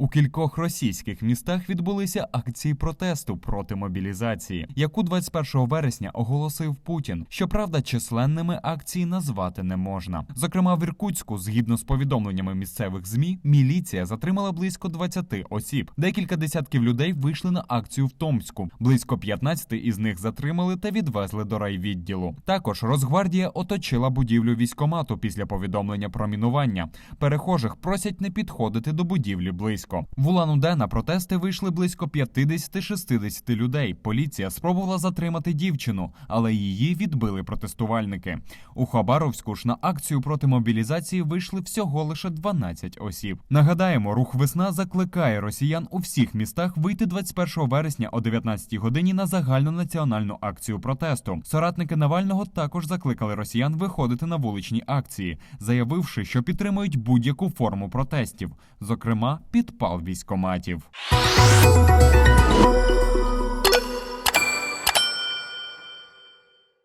У кількох російських містах відбулися акції протесту проти мобілізації, яку 21 вересня оголосив Путін. Щоправда, численними акції назвати не можна. Зокрема, в Іркутську, згідно з повідомленнями місцевих змі, міліція затримала близько 20 осіб. Декілька десятків людей вийшли на акцію в Томську. Близько 15 із них затримали та відвезли до райвідділу. Також Росгвардія оточила будівлю військомату після повідомлення про мінування. Перехожих просять не підходити до будівлі близько. В Улан-Удэ на протести вийшли близько 50-60 людей. Поліція спробувала затримати дівчину, але її відбили протестувальники. У Хабаровську ж на акцію проти мобілізації вийшли всього лише 12 осіб. Нагадаємо, рух весна закликає росіян у всіх містах вийти 21 вересня о 19 годині на загальну національну акцію протесту. Соратники Навального також закликали росіян виходити на вуличні акції, заявивши, що підтримують будь-яку форму протестів, зокрема підпал військоматів.